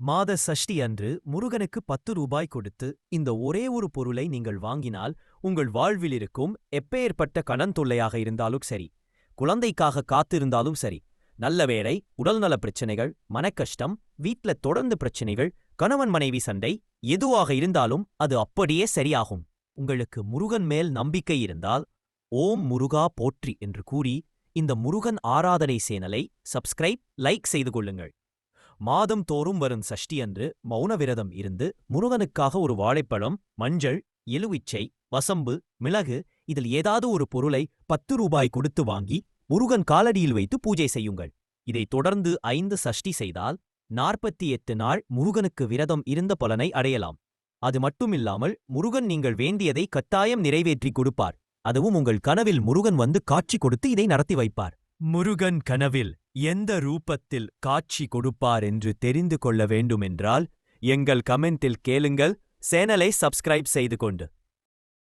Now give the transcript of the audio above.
மாத சஷ்டி அன்று முருகனுக்கு பத்து ரூபாய் கொடுத்து இந்த ஒரே ஒரு பொருளை நீங்கள் வாங்கினால் உங்கள் வாழ்வில் இருக்கும் எப்பேற்பட்ட கடன் தொல்லையாக இருந்தாலும் சரி குழந்தைக்காக காத்திருந்தாலும் சரி நல்ல வேலை உடல்நலப் பிரச்சனைகள் மனக்கஷ்டம் வீட்ல தொடர்ந்து பிரச்சனைகள் கணவன் மனைவி சண்டை எதுவாக இருந்தாலும் அது அப்படியே சரியாகும். உங்களுக்கு முருகன் மேல் நம்பிக்கை இருந்தால் ஓம் முருகா போற்றி என்று கூறி இந்த முருகன் ஆராதனை சேனலை சப்ஸ்கிரைப் லைக் செய்து கொள்ளுங்கள். மாதம் தோறும் வரும் சஷ்டியன்று மௌன விரதம் இருந்து முருகனுக்காக ஒரு வாழைப்பழம் மஞ்சள் எலுவிச்சை வசம்பு மிளகு இதில் ஏதாவது ஒரு பொருளை பத்து ரூபாய் கொடுத்து வாங்கி முருகன் காலடியில் வைத்து பூஜை செய்யுங்கள். இதைத் தொடர்ந்து ஐந்து சஷ்டி செய்தால் நாற்பத்தி எட்டு நாள் முருகனுக்கு விரதம் இருந்த பலனை அடையலாம். அது மட்டுமில்லாமல் முருகன் நீங்கள் வேண்டியதை கட்டாயம் நிறைவேற்றிக் கொடுப்பார். அதுவும் உங்கள் கனவில் முருகன் வந்து காட்சி கொடுத்து இதை நடத்தி வைப்பார். முருகன் கனவில் எந்த ரூபத்தில் காட்சி கொடுப்பார் என்று தெரிந்து கொள்ள வேண்டுமென்றால் எங்கள் கமெண்டில் கேளுங்கள். சேனலை சப்ஸ்கிரைப் செய்து கொண்டு.